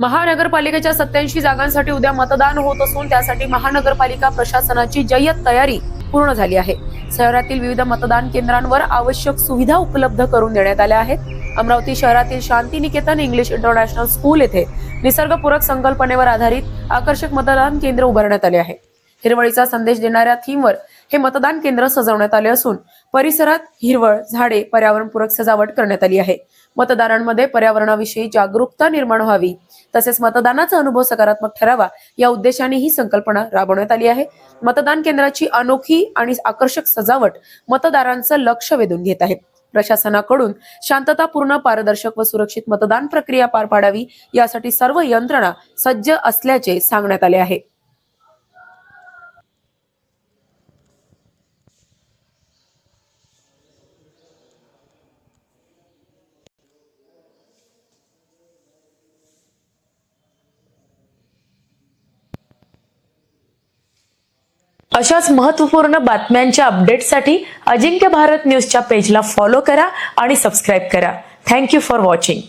महानगरपालिकेच्या सत्याऐंशी जागांसाठी उद्या मतदान होत असून त्यासाठी महानगरपालिका प्रशासनाची जय्यत तयारी पूर्ण झाली आहे. शहरातील विविध मतदान केंद्रांवर आवश्यक सुविधा उपलब्ध करून देण्यात आल्या आहेत. अमरावती शहरातील शांतिनिकेतन इंग्लिश इंटरनॅशनल स्कूल येथे निसर्गपूरक संकल्पनेवर आधारित आकर्षक मतदान केंद्र उभारण्यात आले आहे. हिरवळीचा संदेश देणाऱ्या थीमवर हे मतदान केंद्र सजवण्यात आले असून परिसरात हिरवळ झाडे पर्यावरणपूरक सजावट करण्यात आली आहे. मतदारांमध्ये पर्यावरणाविषयी जागरूकता निर्माण व्हावी तसेच मतदानाचा अनुभव सकारात्मक ठरावा या उद्देशाने ही संकल्पना राबवण्यात आली आहे. मतदान केंद्राची अनोखी आणि आकर्षक सजावट मतदारांचं लक्ष वेधून घेत आहे. प्रशासनाकडून शांततापूर्ण पारदर्शक व सुरक्षित मतदान प्रक्रिया पार पाडावी यासाठी सर्व यंत्रणा सज्ज असल्याचे सांगण्यात आले आहे. अशाच महत्त्वपूर्ण बातम्यांच्या अपडेटसाठी अजिंक्य भारत न्यूजच्या पेजला फॉलो करा आणि सबस्क्राईब करा. Thank you for watching